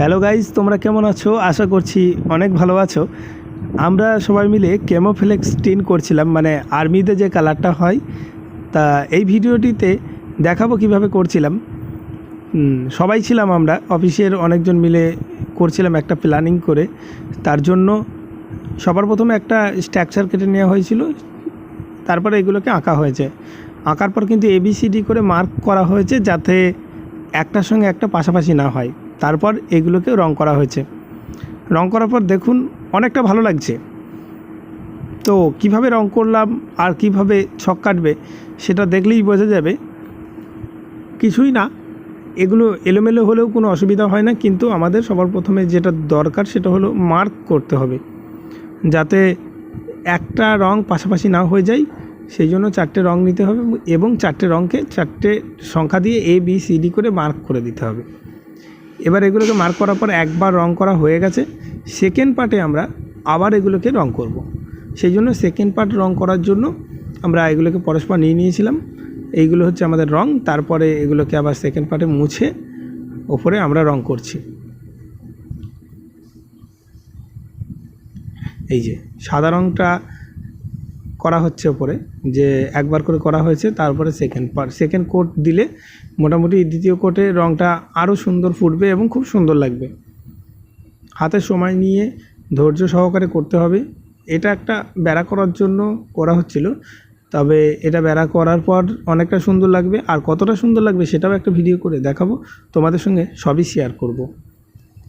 Hello guys তোমরা কেমন আছো? আশা করছি অনেক ভালো আছো। আমরা সবাই মিলে কেমোফ্লেক্স টিন করছিলাম মানে আর্মিতে যে কালারটা হয়, তা এই ভিডিওটিতে দেখাবো কীভাবে করছিলাম। সবাই ছিলাম আমরা, অফিসের অনেকজন মিলে করছিলাম একটা প্ল্যানিং করে। তার জন্য সবার প্রথমে একটা স্ট্রাকচার কেটে নেওয়া হয়েছিল, তারপরে এগুলোকে আঁকা হয়েছে। আঁকার পর কিন্তু এবিসিডি করে মার্ক করা হয়েছে, যাতে একটার সঙ্গে একটা পাশাপাশি না হয়। তারপর এগুলোকে রং করা হয়েছে। রং করার পর দেখুন, অনেকটা ভালো লাগছে। তো কীভাবে রং করলাম, আর কীভাবে ছক কাটবে, সেটা দেখলেই বোঝা যাবে। কিছুই না, এগুলো এলোমেলো হলেও কোনো অসুবিধা হয় না, কিন্তু আমাদের সবার প্রথমে যেটা দরকার সেটা হলো মার্ক করতে হবে। যাতে একটা রং পাশাপাশি না হয়ে যায়, সেই জন্য চারটে রং নিতে হবে এবং চারটে রঙকে চারটে সংখ্যা দিয়ে এ বি সি ডি করে মার্ক করে দিতে হবে। এবার এগুলোকে মার্ক করার পর একবার রং করা হয়ে গেছে। সেকেন্ড পার্টে আমরা আবার এগুলোকে রং করব। সেই জন্য সেকেন্ড পার্ট রং করার জন্য আমরা এগুলোকে পরস্পর নিয়ে নিয়েছিলাম। এইগুলো হচ্ছে আমাদের রং, তারপরে এগুলোকে আবার সেকেন্ড পার্টে মুছে ওপরে আমরা রং করছি। এই যে, সাদা রংটা করা হচ্ছে ওপরে, যে একবার করে করা হয়েছে, তারপরে সেকেন্ড পার সেকেন্ড কোট দিলে মোটামুটি দ্বিতীয় কোটে রংটা আরও সুন্দর ফুটবে এবং খুব সুন্দর লাগবে। হাতে সময় নিয়ে ধৈর্য সহকারে করতে হবে। এটা একটা বেড়া করার জন্য করা হচ্ছিল, তবে এটা বেড়া করার পর অনেকটা সুন্দর লাগবে। আর কতটা সুন্দর লাগবে সেটাও একটা ভিডিও করে দেখাবো। তোমাদের সঙ্গে সবই শেয়ার করব।